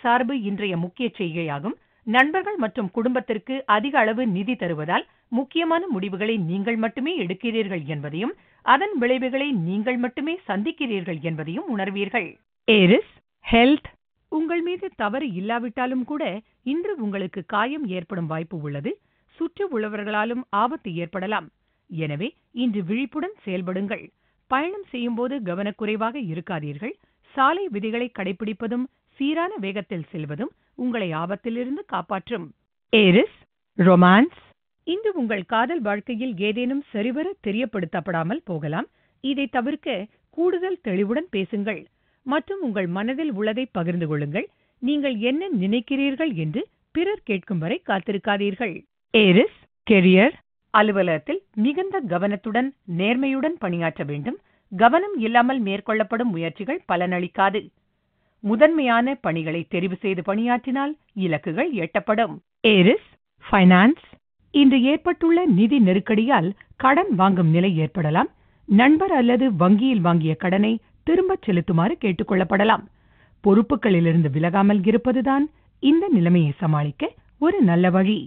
சுயசார்பு இன்றைய முக்கிய செய்கையாகும். நண்பர்கள் மற்றும் குடும்பத்திற்கு அதிக அளவு நிதி தருவதால் முக்கியமான முடிவுகளை நீங்கள் மட்டுமே எடுக்கிறீர்கள் என்பதையும் அதன் விளைவுகளை நீங்கள் மட்டுமே சந்திக்கிறீர்கள் என்பதையும் உணர்வீர்கள். Aries health. உங்கள் மீது தவறு இல்லாவிட்டாலும் கூட இன்று உங்களுக்கு காயம் ஏற்படும் வாய்ப்பு உள்ளது. சுற்றி உள்ளவர்களாலும் ஆபத்து ஏற்படலாம். எனவே இன்று விழிப்புடன் செயல்படுங்கள். பயணம் செய்யும்போது கவனக்குறைவாக இருக்காதீர்கள். சாலை விதிகளை கடைபிடிப்பதும் சீரான வேகத்தில் செல்வதும் உங்களை ஆபத்திலிருந்து காப்பாற்றும். ஏரிஸ் ரொமான்ஸ் இன்று உங்கள் காதல் வாழ்க்கையில் ஏதேனும் சரிவர தெரியப்படுத்தப்படாமல் போகலாம். இதை தவிர்க்க கூடுதல் தெளிவுடன் பேசுங்கள். மற்றும் உங்கள் மனதில் உள்ளதை பகிர்ந்து கொள்ளுங்கள். நீங்கள் என்ன நினைக்கிறீர்கள் என்று பிறர் கேட்கும் வரை காத்திருக்காதீர்கள். ஏரிஸ் கெரியர் அலுவலகத்தில் மிகுந்த கவனத்துடன் நேர்மையுடன் பணியாற்ற வேண்டும். கவனம் இல்லாமல் மேற்கொள்ளப்படும் முயற்சிகள் பலனளிக்காது. முதன்மையான பணிகளை தெரிவு செய்து பணியாற்றினால் இலக்குகள் எட்டப்படும். ஏரிஸ் ஃபைனான்ஸ் இன்று ஏற்பட்டுள்ள நிதி நெருக்கடியால் கடன் வாங்கும் நிலை ஏற்படலாம். நண்பர் அல்லது வங்கியில் வாங்கிய கடனை திரும்பச் செலுத்துமாறு கேட்டுக்கொள்ளப்படலாம். பொறுப்புகளிலிருந்து விலகாமல் இருப்பதுதான் இந்த நிலைமையை சமாளிக்க ஒரு நல்ல வழி.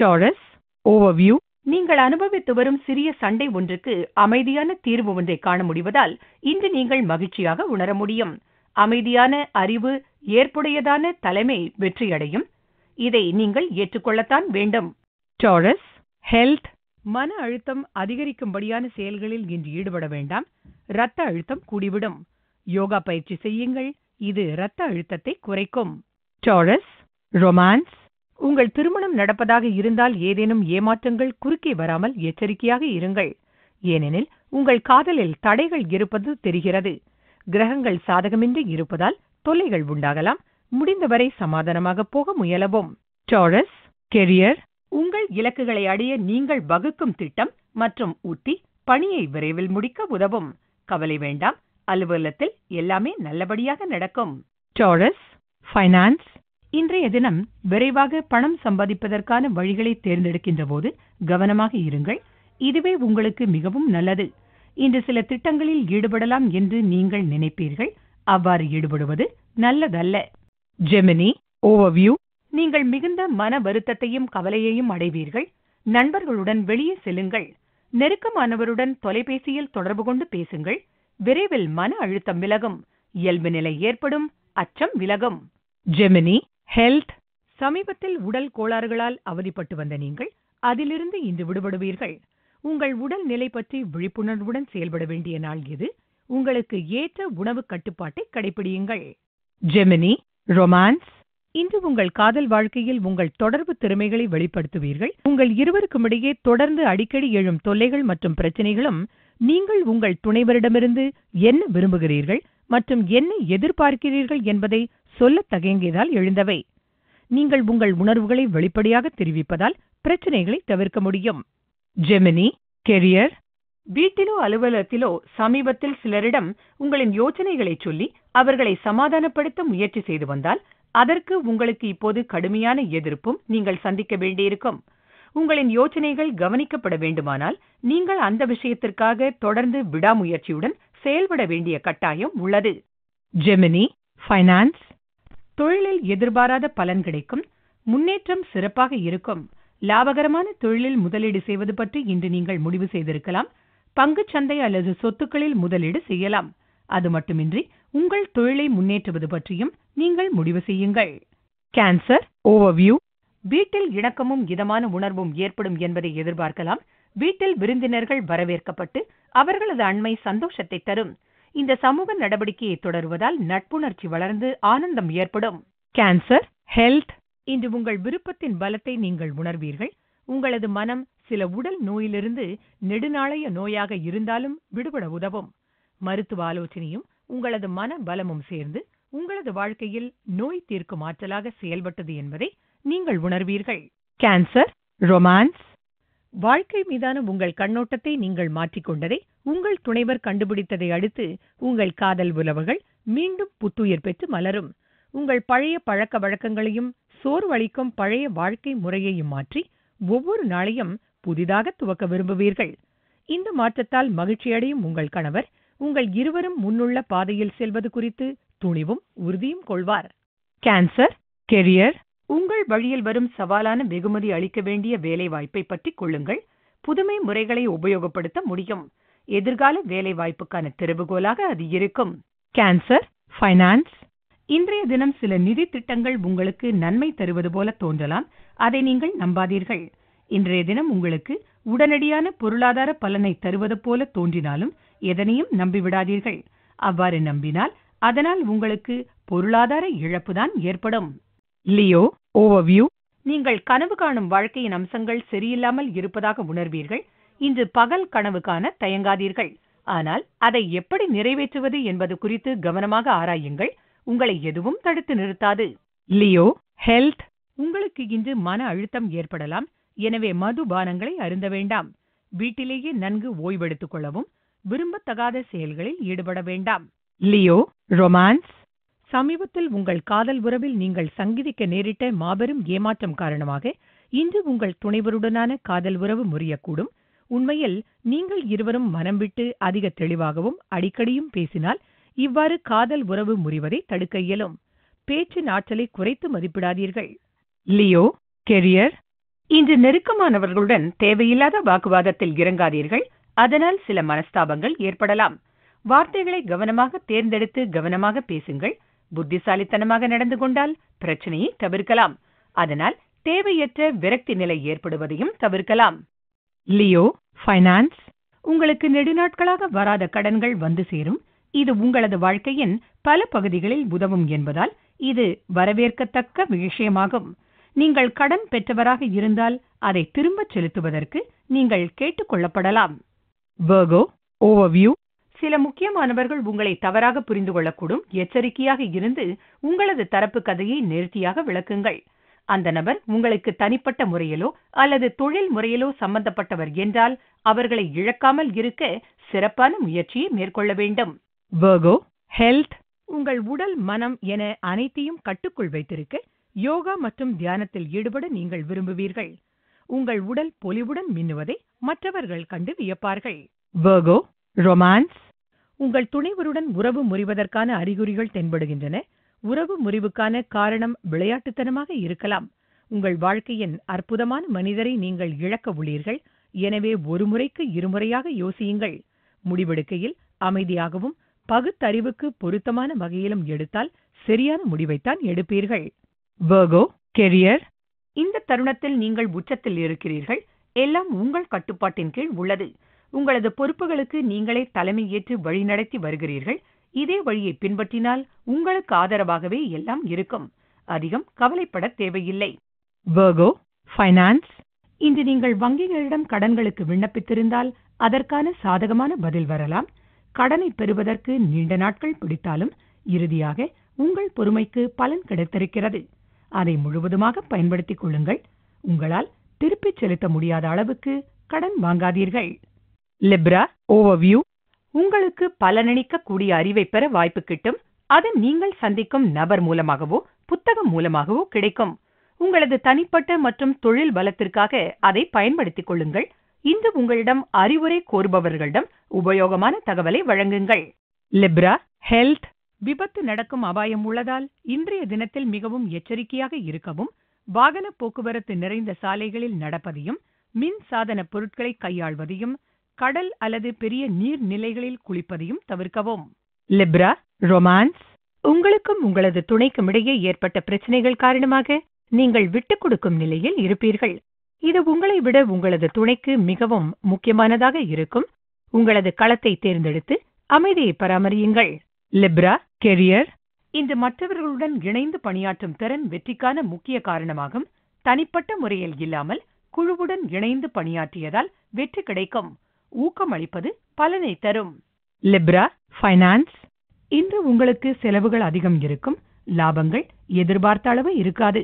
டாரஸ் ஓவர்வியூ நீங்கள் அனுபவித்து வரும் சிறிய சண்டை ஒன்றுக்கு அமைதியான தீர்வு ஒன்றை காண முடிவதால் இன்று நீங்கள் மகிழ்ச்சியாக உணர முடியும். அமைதியான அறிவு ஏற்புடையதான தலைமை வெற்றியடையும். இதை நீங்கள் ஏற்றுக்கொள்ளத்தான் வேண்டும். டாரஸ் ஹெல்த் மன அழுத்தம் அதிகரிக்கும்படியான செயல்களில் இன்று ஈடுபட வேண்டாம். இரத்த அழுத்தம் கூடிவிடும். யோகா பயிற்சி செய்யுங்கள். இது இரத்த அழுத்தத்தை குறைக்கும். டாரஸ் ரொமான்ஸ் உங்கள் திருமணம் நடப்பதாக இருந்தால் ஏதேனும் ஏமாற்றங்கள் குறுக்கே வராமல் எச்சரிக்கையாக இருங்கள். ஏனெனில் உங்கள் காதலில் தடைகள் இருப்பது தெரிகிறது. கிரகங்கள் சாதகமின்றி இருப்பதால் தொல்லைகள் உண்டாகலாம். முடிந்தவரை சமாதானமாக போக முயலவும். டாரஸ் கெரியர் உங்கள் இலக்குகளை அடைய நீங்கள் வகுக்கும் திட்டம் மற்றும் உத்தி பணியை விரைவில் முடிக்க உதவும். கவலை வேண்டாம் அலுவலகத்தில் எல்லாமே நல்லபடியாக நடக்கும். டாரஸ் ஃபைனான்ஸ் இன்றைய தினம் விரைவாக பணம் சம்பாதிப்பதற்கான வழிகளை தேர்ந்தெடுக்கின்ற போது கவனமாக இருங்கள். இதுவே உங்களுக்கு மிகவும் நல்லது. இன்று சில திட்டங்களில் ஈடுபடலாம் என்று நீங்கள் நினைப்பீர்கள். அவ்வாறு ஈடுபடுவது நல்லதல்ல. ஜெமினி ஓவர்வியூ நீங்கள் மிகுந்த மன வருத்தத்தையும் கவலையையும் அடைவீர்கள். நண்பர்களுடன் வெளியே செல்லுங்கள். நெருக்கமானவருடன் தொலைபேசியில் தொடர்பு கொண்டு பேசுங்கள். விரைவில் மன அழுத்தம் விலகும். இயல்பு நிலை ஏற்படும். அச்சம் விலகும். ஜெமினி ஹெல்த் சமீபத்தில் உடல் கோளாறுகளால் அவதிப்பட்டு வந்த நீங்கள் அதிலிருந்து இன்று விடுபடுவீர்கள். உங்கள் உடல் நிலை பற்றி விழிப்புணர்வுடன் செயல்பட வேண்டிய நாள் இது உங்களுக்கு ஏற்ற உணவு கட்டுப்பாட்டை கடைபிடியுங்கள் ஜெமினி ரொமான்ஸ் இன்று உங்கள் காதல் வாழ்க்கையில் உங்கள் தொடர்பு திறமைகளை வெளிப்படுத்துவீர்கள். உங்கள் இருவருக்கும் இடையே தொடர்ந்து அடிக்கடி எழும் தொல்லைகள் மற்றும் பிரச்சனைகளும் நீங்கள் உங்கள் துணைவரிடமிருந்து என்ன விரும்புகிறீர்கள் மற்றும் என்ன எதிர்பார்க்கிறீர்கள் என்பதை சொல்லத் தயங்கியதால் எழுந்தவை. நீங்கள் உங்கள் உணர்வுகளை வெளிப்படையாக தெரிவிப்பதால் பிரச்சனைகளை தவிர்க்க முடியும். ஜெமினி கெரியர் வீட்டிலோ அலுவலகத்திலோ சமீபத்தில் சிலரிடம் உங்களின் யோசனைகளை சொல்லி அவர்களை சமாதானப்படுத்த முயற்சி செய்து வந்தால் அதற்கு உங்களுக்கு இப்போது கடுமையான எதிர்ப்பும் நீங்கள் சந்திக்க வேண்டியிருக்கும். உங்களின் யோசனைகள் கவனிக்கப்பட வேண்டுமானால் நீங்கள் அந்த விஷயத்திற்காக தொடர்ந்து விடாமுயற்சியுடன் செயல்பட வேண்டிய கட்டாயம் உள்ளது. ஜெமினி ஃபைனான்ஸ் தொழிலில் எதிர்பாராத பலன் கிடைக்கும் முன்னேற்றம் சிறப்பாக இருக்கும். லாபகரமான தொழிலில் முதலீடு செய்வது பற்றி இன்று நீங்கள் முடிவு செய்திருக்கலாம். பங்குச் சந்தை அல்லது சொத்துக்களில் முதலீடு செய்யலாம். அது மட்டுமின்றி உங்கள் தொழிலை முன்னேற்றுவது பற்றியும் நீங்கள் முடிவு செய்யுங்கள். கேன்சர் ஓவர்வியூ வீட்டில் இணக்கமும் இதமான உணர்வும் ஏற்படும் என்பதை எதிர்பார்க்கலாம். வீட்டில் விருந்தினர்கள் வரவேற்கப்பட்டு அவர்களது அண்மை சந்தோஷத்தை தரும். இந்த சமூக நடவடிக்கையை தொடருவதால் நட்புணர்ச்சி வளர்ந்து ஆனந்தம் ஏற்படும். கேன்சர் ஹெல்த் இன்று உங்கள் விருப்பத்தின் பலத்தை நீங்கள் உணர்வீர்கள். உங்களது மனம் சில உடல் நோயிலிருந்து நெடுநாளைய நோயாக இருந்தாலும் விடுபட உதவும். மருத்துவ ஆலோசனையும் உங்களது மன பலமும் சேர்ந்து உங்களது வாழ்க்கையில் நோய் தீர்க்கும் ஆற்றலாக செயல்பட்டது என்பதை நீங்கள் உணர்வீர்கள். கேன்சர் ரொமான்ஸ் வாழ்க்கை மீதான உங்கள் கண்ணோட்டத்தை நீங்கள் மாற்றிக்கொண்டதை உங்கள் துணைவர் கண்டுபிடித்ததை அடுத்து உங்கள் காதல் உறவுகள் மீண்டும் புத்துயிர் பெற்று மலரும். உங்கள் பழைய பழக்க வழக்கங்களையும் சோர்வளிக்கும் பழைய வாழ்க்கை முறையையும் மாற்றி ஒவ்வொரு நாளையும் புதிதாக துவக்க விரும்புவீர்கள். இந்த மாற்றத்தால் மகிழ்ச்சியடையும் உங்கள் கணவர் உங்கள் இருவரும் முன்னுள்ள பாதையில் செல்வது குறித்து துணிவும் உறுதியும் கொள்வார். கேன்சர் கெரியர் உங்கள் வழியில் வரும் சவாலான வெகுமதி அளிக்க வேண்டிய வேலை வாய்ப்பை பற்றி கொள்ளுங்கள். புதுமை முறைகளை உபயோகப்படுத்த முடியும். எதிர்கால வேலை வாய்ப்புக்கான திறவுகோலாக அது இருக்கும். கேன்சர் ஃபைனான்ஸ் இன்றைய தினம் சில நிதி திட்டங்கள் உங்களுக்கு நன்மை தருவது போல தோன்றலாம். அதை நீங்கள் நம்பாதீர்கள். இன்றைய தினம் உங்களுக்கு உடனடியான பொருளாதார பலனை தருவது போல தோன்றினாலும் எதனையும் நம்பிவிடாதீர்கள். அவ்வாறு நம்பினால் அதனால் உங்களுக்கு பொருளாதார இழப்புதான் ஏற்படும். லியோ ஓவர்வியூ நீங்கள் கனவு காணும் வாழ்க்கையின் அம்சங்கள் சரியில்லாமல் இருப்பதாக உணர்வீர்கள். இன்று பகல் கனவு காண தயங்காதீர்கள். ஆனால் அதை எப்படி நிறைவேற்றுவது என்பது குறித்து கவனமாக ஆராயுங்கள். உங்களை எதுவும் தடுத்து நிறுத்தாது. Leo health. உங்களுக்கு இன்று மன அழுத்தம் ஏற்படலாம். எனவே மதுபானங்களை அருந்த வேண்டாம். வீட்டிலேயே நன்கு ஓய்வெடுத்துக் கொள்ளவும் விரும்பத்தகாத செயல்களில் ஈடுபட வேண்டாம். Leo romance. சமீபத்தில் உங்கள் காதல் உறவில் நீங்கள் சங்கிதிக்க நேரிட்ட மாபெரும் ஏமாற்றம் காரணமாக இன்று உங்கள் துணைவருடனான காதல் உறவு முறியக்கூடும். உண்மையில் நீங்கள் இருவரும் மனம் விட்டு அதிக தெளிவாகவும் அடிக்கடியும் பேசினால் இவ்வாறு காதல் உறவு முறிவதை தடுக்க இயலும். பேச்சின் ஆற்றலை குறைத்து மதிப்பிடாதீர்கள். லியோ கெரியர் இன்று நெருக்கமானவர்களுடன் தேவையில்லாத வாக்குவாதத்தில் இறங்காதீர்கள். அதனால் சில மனஸ்தாபங்கள் ஏற்படலாம். வார்த்தைகளை கவனமாக தேர்ந்தெடுத்து கவனமாக பேசுங்கள். புத்திசாலித்தனமாக நடந்து கொண்டால் பிரச்சனையை தவிர்க்கலாம். அதனால் தேவையற்ற விரக்தி நிலை ஏற்படுவதையும் தவிர்க்கலாம். லியோ ஃபைனான்ஸ் உங்களுக்கு நெடுநாட்களாக வராத கடன்கள் வந்து சேரும். இது உங்களது வாழ்க்கையின் பல பகுதிகளில் உதவும் என்பதால் இது வரவேற்கத்தக்க விஷயமாகும். நீங்கள் கடன் பெற்றவராக இருந்தால் அதை திரும்பச் செலுத்துவதற்கு நீங்கள் கேட்டுக்கொள்ளப்படலாம் வர்கோ ஓவர்வியூ சில முக்கியமானவர்கள் உங்களை தவறாக புரிந்து கொள்ளக்கூடும். எச்சரிக்கையாக இருந்து உங்களது தரப்பு கதையை நேர்த்தியாக விளக்குங்கள். அந்த நபர் உங்களுக்கு தனிப்பட்ட முறையிலோ அல்லது தொழில் முறையிலோ சம்பந்தப்பட்டவர் என்றால் அவர்களை இழக்காமல் இருக்க சிறப்பான முயற்சியை மேற்கொள்ள வேண்டும். வர்கோ ஹெல்த் உங்கள் உடல் மனம் என அனைத்தையும் கட்டுக்குள் வைத்திருக்க யோகா மற்றும் தியானத்தில் ஈடுபட நீங்கள் விரும்புவீர்கள். உங்கள் உடல் பொலிவுடன் மின்னுவதை மற்றவர்கள் கண்டு வியப்பார்கள். வர்கோ ரொமான்ஸ் உங்கள் துணைவருடன் உறவு முறிவதற்கான அறிகுறிகள் தென்படுகின்றன. உறவு முறிவுக்கான காரணம் விளையாட்டுத்தனமாக இருக்கலாம். உங்கள் வாழ்க்கையின் அற்புதமான மனிதரை நீங்கள் இழக்க உள்ளீர்கள். எனவே ஒரு முறைக்கு இருமுறையாக யோசியுங்கள். முடிவெடுக்கையில் அமைதியாகவும் பகுத்தறிவுக்கு பொருத்தமான வகையிலும் எடுத்தால் சரியான முடிவைத்தான் எடுப்பீர்கள். வர்கோ கெரியர் இந்த தருணத்தில் நீங்கள் உச்சத்தில் இருக்கிறீர்கள். எல்லாம் உங்கள் கட்டுப்பாட்டின் கீழ் உள்ளது. உங்களது பொறுப்புகளுக்கு நீங்களே தலைமை ஏற்று வழிநடத்தி வருகிறீர்கள். இதே வழியை பின்பற்றினால் உங்களுக்கு ஆதரவாகவே எல்லாம் இருக்கும். அதிகம் கவலைப்பட தேவையில்லை. வர்கோ ஃபைனான்ஸ் இன்று நீங்கள் வங்கிகளிடம் கடன்களுக்கு விண்ணப்பித்திருந்தால் அதற்கான சாதகமான பதில் வரலாம். கடனை பெறுவதற்கு நீண்ட நாட்கள் பிடித்தாலும் இறுதியாக உங்கள் பொறுமைக்கு பலன் கிடைத்திருக்கிறது. அதை முழுவதுமாக பயன்படுத்திக் கொள்ளுங்கள். உங்களால் திருப்பிச் செலுத்த முடியாத அளவுக்கு கடன் வாங்காதீர்கள். லிப்ரா ஓவர்வியூ உங்களுக்கு பலனளிக்கக்கூடிய அறிவை பெற வாய்ப்பு கிட்டும். அது நீங்கள் சந்திக்கும் நபர் மூலமாகவோ புத்தகம் மூலமாகவோ கிடைக்கும். உங்களது தனிப்பட்ட மற்றும் தொழில் பலத்திற்காக அதை பயன்படுத்திக் கொள்ளுங்கள். இன்று உங்களிடம் அறிவுரை கோருபவர்களிடம் உபயோகமான தகவலை வழங்குங்கள். லிப்ரா ஹெல்த் விபத்து நடக்கும் அபாயம் உள்ளதால் இன்றைய தினத்தில் மிகவும் எச்சரிக்கையாக இருக்கவும் வாகன போக்குவரத்து நிறைந்த சாலைகளில் நடப்பதையும் மின் சாதன பொருட்களை கையாள்வதையும் கடல் அல்லது பெரிய நீர்நிலைகளில் குளிப்பதையும் தவிர்க்கவும். லிப்ரா ரொமான்ஸ் உங்களுக்கும் உங்களது துணைக்கும் இடையே ஏற்பட்ட பிரச்சனைகள் காரணமாக நீங்கள் விட்டுக் கொடுக்கும் நிலையில் இருப்பீர்கள். இது உங்களை விட உங்களது துணைக்கு மிகவும் முக்கியமானதாக இருக்கும். உங்களது களத்தை தேர்ந்தெடுத்து அமைதியை பராமரியுங்கள். லிப்ரா கெரியர் இன்று மற்றவர்களுடன் இணைந்து பணியாற்றும் திறன் வெற்றிக்கான முக்கிய காரணமாகும். தனிப்பட்ட முறையில் இல்லாமல் குழுவுடன் இணைந்து பணியாற்றியதால் வெற்றி கிடைக்கும். ஊக்கமளிப்பது பலனை தரும். லிப்ரா ஃபைனான்ஸ் இன்று உங்களுக்கு செலவுகள் அதிகம் இருக்கும். லாபங்கள் எதிர்பார்த்த அளவு இருக்காது.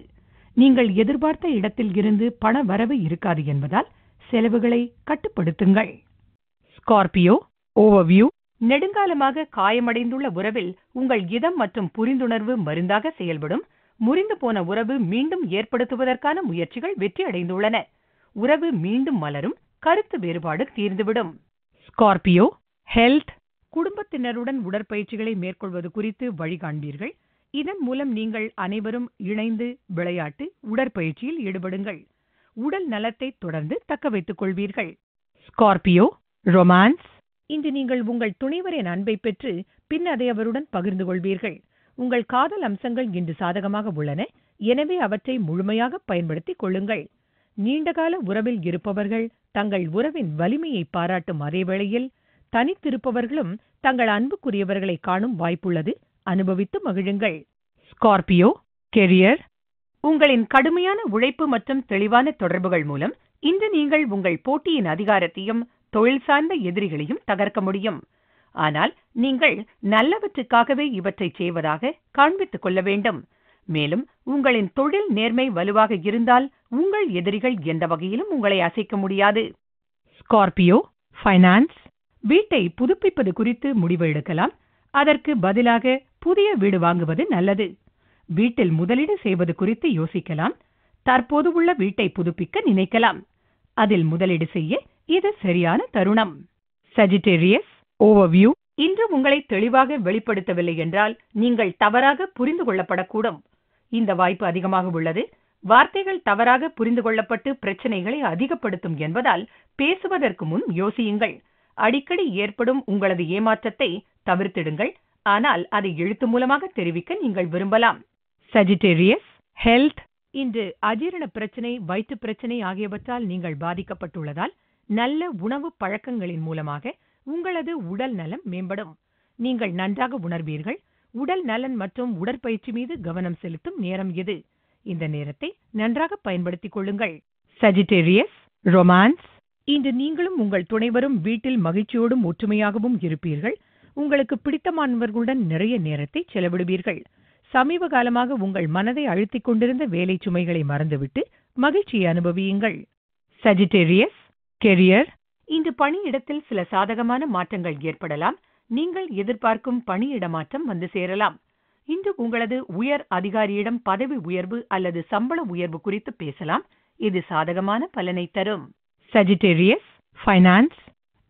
நீங்கள் எதிர்பார்த்த இடத்தில் இருந்து பண வரவு இருக்காது என்பதால் செலவுகளை கட்டுப்படுத்துங்கள். ஸ்கார்பியோ ஓவர்வியூ நெடுங்காலமாக காயமடைந்துள்ள உறவில் உங்கள் இதம் மற்றும் புரிந்துணர்வு மருந்தாக செயல்படும். முறிந்து போன உறவு மீண்டும் ஏற்படுத்துவதற்கான முயற்சிகள் வெற்றி அடைந்துள்ளன உறவு மீண்டும் மலரும் கருத்து வேறுபாடு தீர்ந்துவிடும். ஸ்கார்பியோ ஹெல்த் குடும்பத்தினருடன் உடற்பயிற்சிகளை மேற்கொள்வது குறித்து வழிகாண்பீர்கள். இதன் மூலம் நீங்கள் அனைவரும் இணைந்து விளையாட்டு உடற்பயிற்சியில் ஈடுபடுங்கள். உடல் நலத்தை தொடர்ந்து தக்க வைத்துக் கொள்வீர்கள். ஸ்கார்பியோ ரொமான்ஸ் இன்று நீங்கள் உங்கள் துணைவரின் அன்பை பெற்று பின் அதை அவருடன் பகிர்ந்து கொள்வீர்கள். உங்கள் காதல் அம்சங்கள் இன்று சாதகமாக உள்ளன. எனவே அவற்றை முழுமையாக பயன்படுத்திக் கொள்ளுங்கள். நீண்டகால உறவில் இருப்பவர்கள் தங்கள் உறவின் வலிமையை பாராட்டும் அதே வேளையில் தனித்திருப்பவர்களும் தங்கள் அன்புக்குரியவர்களை காணும் வாய்ப்புள்ளது. அனுபவித்து மகிழுங்கள். ஸ்கார்பியோ கெரியர் உங்களின் கடுமையான உழைப்பு மற்றும் தெளிவான தொடர்புகள் மூலம் இன்று நீங்கள் உங்கள் போட்டியின் அதிகாரத்தையும் தொழில் சார்ந்த எதிரிகளையும் தகர்க்க முடியும். ஆனால் நீங்கள் நல்லவற்றுக்காகவே இவற்றை செய்வதாக காண்பித்துக் கொள்ள வேண்டும். மேலும் உங்களின் தொழில் நேர்மை வலுவாக இருந்தால் உங்கள் எதிரிகள் எந்த வகையிலும் உங்களை அசைக்க முடியாது. ஸ்கார்பியோ ஃபைனான்ஸ் வீட்டை புதுப்பிப்பது குறித்து முடிவு எடுக்கலாம். அதற்கு பதிலாக புதிய வீடு வாங்குவது நல்லது. வீட்டில் முதலீடு செய்வது குறித்து யோசிக்கலாம். தற்போது உள்ள வீட்டை புதுப்பிக்க நினைக்கலாம். அதில் முதலீடு செய்ய இது சரியான தருணம். சஜிடேரியஸ் ஓவர்வியூ இன்று உங்களை தெளிவாக வெளிப்படுத்தவில்லை என்றால் நீங்கள் தவறாக புரிந்து கொள்ளப்படக்கூடும். இந்த வாய்ப்பு அதிகமாக உள்ளது. வார்த்தைகள் தவறாக புரிந்து கொள்ளப்பட்டு பிரச்சனைகளை அதிகப்படுத்தும் என்பதால் பேசுவதற்கு முன் யோசியுங்கள். அடிக்கடி ஏற்படும் உங்களது ஏமாற்றத்தை தவிர்த்திடுங்கள். ஆனால் அதை எழுத்து மூலமாக தெரிவிக்க நீங்கள் விரும்பலாம். சஜிடேரியஸ் ஹெல்த் இன்று அஜீரண பிரச்சனை வயிற்று பிரச்சனை ஆகியவற்றால் நீங்கள் பாதிக்கப்பட்டுள்ளதால் நல்ல உணவு பழக்கங்களின் மூலமாக உங்களது உடல் நலம் மேம்படும். நீங்கள் நன்றாக உணர்வீர்கள். உடல் நலன் மற்றும் உடற்பயிற்சி மீது கவனம் செலுத்தும் நேரம் இது இந்த நேரத்தை நன்றாக பயன்படுத்திக் கொள்ளுங்கள். சஜிடேரியஸ் ரொமான்ஸ் இன்று நீங்களும் உங்கள் துணைவரும் வீட்டில் மகிழ்ச்சியோடும் ஒற்றுமையாகவும் இருப்பீர்கள். உங்களுக்கு பிடித்தமானவர்களுடன் நிறைய நேரத்தை செலவிடுவீர்கள். சமீப காலமாக உங்கள் மனதை அழுத்திக் கொண்டிருந்த வேலை சுமைகளை மறந்துவிட்டு மகிழ்ச்சியை அனுபவியுங்கள். சஜிடேரியஸ் கெரியர் இன்று பணியிடத்தில் சில சாதகமான மாற்றங்கள் ஏற்படலாம். நீங்கள் எதிர்பார்க்கும் பணியிட மாற்றம் வந்து சேரலாம். இன்று உங்களது உயர் அதிகாரியிடம் பதவி உயர்வு அல்லது சம்பள உயர்வு குறித்து பேசலாம். இது சாதகமான பலனை தரும். சஜிடேரியஸ் ஃபைனான்ஸ்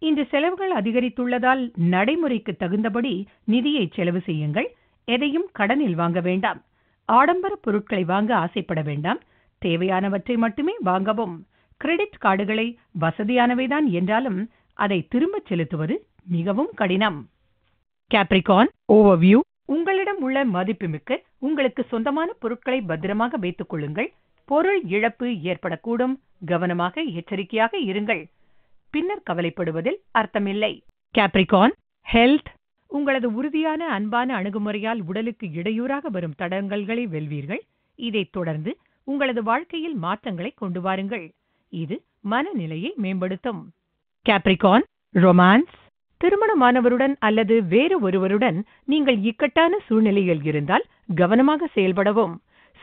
இன்று செலவுகள் அதிகரித்துள்ளதால் நடைமுறைக்கு தகுந்தபடி நிதியை செலவு செய்யுங்கள். எதையும் கடனில் வாங்க வேண்டாம். ஆடம்பர பொருட்களை வாங்க ஆசைப்பட வேண்டாம். தேவையானவற்றை மட்டுமே வாங்கவும். கிரெடிட் கார்டுகளை வசதியானவைதான் என்றாலும் அதை திரும்பச் செலுத்துவது மிகவும் கடினம். கேப்ரிகான் ஓவர்வியூ உங்களிடம் உள்ள மதிப்புமிக்க உங்களுக்கு சொந்தமான பொருட்களை பத்திரமாக வைத்துக் கொள்ளுங்கள். பொருள் இழப்பு ஏற்படக்கூடும். கவனமாக எச்சரிக்கையாக இருங்கள். பின்னர் கவலைப்படுவதில் அர்த்தமில்லை. கேப்ரிகான் ஹெல்த் உங்களது உறுதியான அன்பான அணுகுமுறையால் உடலுக்கு இடையூறாக வரும் தடங்கல்களை வெல்வீர்கள். இதைத் தொடர்ந்து உங்களது வாழ்க்கையில் மாற்றங்களை கொண்டு வாருங்கள். இது மனநிலையை மேம்படுத்தும். கேப்ரிகான் ரொமான்ஸ் திருமணமானவருடன் அல்லது வேறு ஒருவருடன் நீங்கள் இக்கட்டான சூழ்நிலையில் இருந்தால் கவனமாக செயல்படவும்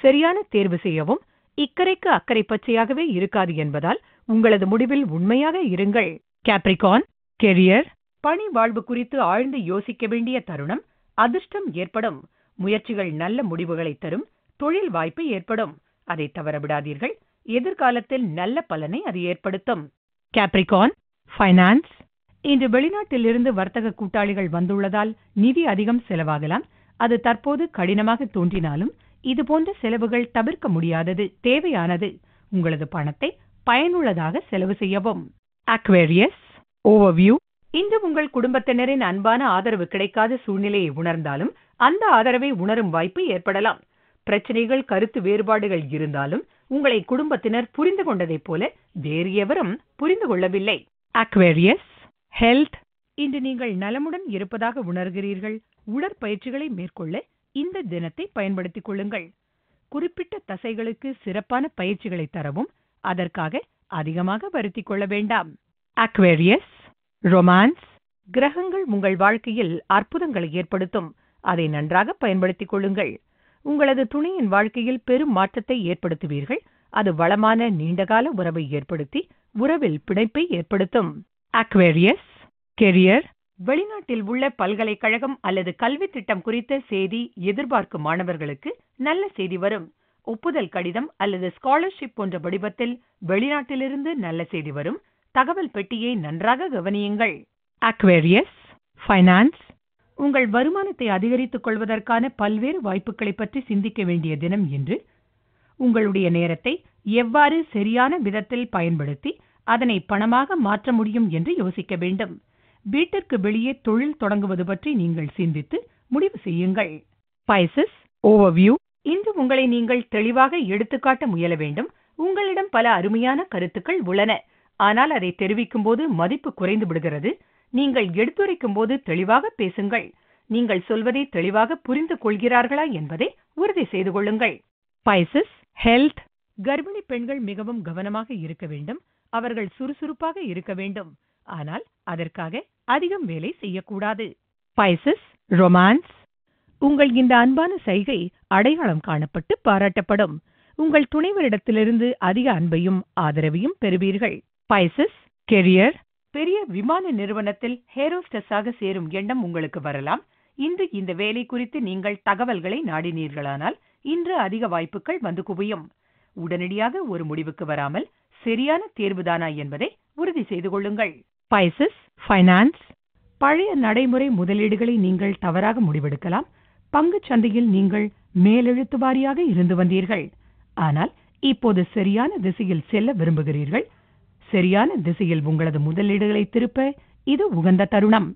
சரியான தேர்வு செய்யவும் இக்கரைக்கு அக்கறை பச்சையாகவே இருக்காது என்பதால் உங்களது முடிவில் உண்மையாக இருங்கள். கேப்ரிகான் கெரியர் பணி வாழ்வு குறித்து ஆழ்ந்து யோசிக்க வேண்டிய தருணம் அதிர்ஷ்டம் ஏற்படும். முயற்சிகள் நல்ல முடிவுகளை தரும். தொழில் வாய்ப்பு ஏற்படும். அதை தவறவிடாதீர்கள் எதிர்காலத்தில் நல்ல பலனை அது ஏற்படுத்தும். கேப்ரிகான் ஃபைனான்ஸ் இன்று வெளிநாட்டிலிருந்து வர்த்தக கூட்டாளிகள் வந்துள்ளதால் நிதி அதிகம் செலவாகலாம். அது தற்போது கடினமாக தோன்றினாலும் இதுபோன்ற செலவுகள் தவிர்க்க முடியாதது தேவையானது. உங்களது பணத்தை பயனுள்ளதாக செலவு செய்யவும். அக்வேரியஸ் ஓவர்வியூ இன்று உங்கள் குடும்பத்தினரின் அன்பான ஆதரவு கிடைக்காத சூழ்நிலையை உணர்ந்தாலும் அந்த ஆதரவை உணரும் வாய்ப்பு ஏற்படலாம். பிரச்சனைகள் கருத்து வேறுபாடுகள் இருந்தாலும் உங்களை குடும்பத்தினர் புரிந்து கொண்டதைப் போல வேறு எவரும் புரிந்து கொள்ளவில்லை. அக்வேரியஸ் ஹெல்த் இன்று நீங்கள் நலமுடன் இருப்பதாக உணர்கிறீர்கள். உடற்பயிற்சிகளை மேற்கொள்ள இந்த தினத்தை பயன்படுத்திக் கொள்ளுங்கள். குறிப்பிட்ட தசைகளுக்கு சிறப்பான பயிற்சிகளை தரவும் அதற்காக அதிகமாக வருத்திக் கொள்ள வேண்டாம். அக்வேரியஸ் ரொமான்ஸ் கிரகங்கள் உங்கள் வாழ்க்கையில் அற்புதங்களை ஏற்படுத்தும். அதை நன்றாக பயன்படுத்திக் கொள்ளுங்கள். உங்களது துணையின் வாழ்க்கையில் பெரும் மாற்றத்தை ஏற்படுத்துவீர்கள். அது வளமான நீண்டகால உறவை ஏற்படுத்தி உறவில் பிணைப்பை ஏற்படுத்தும். அக்வேரியஸ் கெரியர் வெளிநாட்டில் உள்ள பல்கலைக்கழகம் அல்லது கல்வி திட்டம் குறித்த செய்தி எதிர்பார்க்கும் மாணவர்களுக்கு நல்ல செய்தி வரும். ஒப்புதல் கடிதம் அல்லது ஸ்காலர்ஷிப் போன்ற வடிவத்தில் வெளிநாட்டிலிருந்து நல்ல செய்தி வரும். தகவல் பெட்டியை நன்றாக கவனியுங்கள். அக்வேரியஸ் ஃபைனான்ஸ் உங்கள் வருமானத்தை அதிகரித்துக் கொள்வதற்கான பல்வேறு வாய்ப்புகளை பற்றி சிந்திக்க வேண்டிய தினம் என்று உங்களுடைய நேரத்தை எவ்வாறு சரியான விதத்தில் பயன்படுத்தி அதனை பணமாக மாற்ற முடியும் என்று யோசிக்க வேண்டும். வீட்டிற்கு வெளியே தொழில் தொடங்குவது பற்றி நீங்கள் சிந்தித்து முடிவு செய்யுங்கள். பைசஸ் ஓவர்வியூ இன்று உங்களை நீங்கள் தெளிவாக எடுத்துக்காட்ட முயல வேண்டும். உங்களிடம் பல அருமையான கருத்துக்கள் உள்ளன. ஆனால் அதை தெரிவிக்கும் போது மதிப்பு குறைந்து விடுகிறது. நீங்கள் எடுத்துரைக்கும் போது தெளிவாக பேசுங்கள். நீங்கள் சொல்வதை தெளிவாக புரிந்து கொள்கிறார்களா என்பதை உறுதி செய்து கொள்ளுங்கள். பைசஸ் ஹெல்த் கர்ப்பிணி பெண்கள் மிகவும் கவனமாக இருக்க வேண்டும். அவர்கள் சுறுசுறுப்பாக இருக்க வேண்டும். ஆனால் அதற்காக அதிகம் வேலை செய்யக்கூடாது. பைசஸ் ரொமான்ஸ் உங்கள் இந்த அன்பான சைகை அடையாளம் காணப்பட்டு பாராட்டப்படும். உங்கள் துணைவரிடத்திலிருந்து அதிக அன்பையும் ஆதரவையும் பெறுவீர்கள். பைசஸ் கெரியர் பெரிய விமான நிறுவனத்தில் ஹேரோஸ்டஸாக சேரும் எண்ணம் உங்களுக்கு வரலாம். இன்று இந்த வேலை குறித்து நீங்கள் தகவல்களை நாடினீர்களானால் இன்று அதிக வாய்ப்புகள் வந்து குவியும். உடனடியாக ஒரு முடிவுக்கு வராமல் சரியான தேர்வுதானா என்பதை உறுதி செய்து கொள்ளுங்கள். பைசஸ் ஃபைனான்ஸ் பழைய நடைமுறை முதலீடுகளை நீங்கள் தவறாக முடிவெடுக்கலாம். பங்கு சந்தையில் நீங்கள் மேலெழுத்து வாரியாக இருந்து வந்தீர்கள். ஆனால் இப்போது சரியான திசையில் செல்ல விரும்புகிறீர்கள். சரியான திசையில் உங்களது முதலீடுகளை திருப்ப இது உகந்த தருணம்.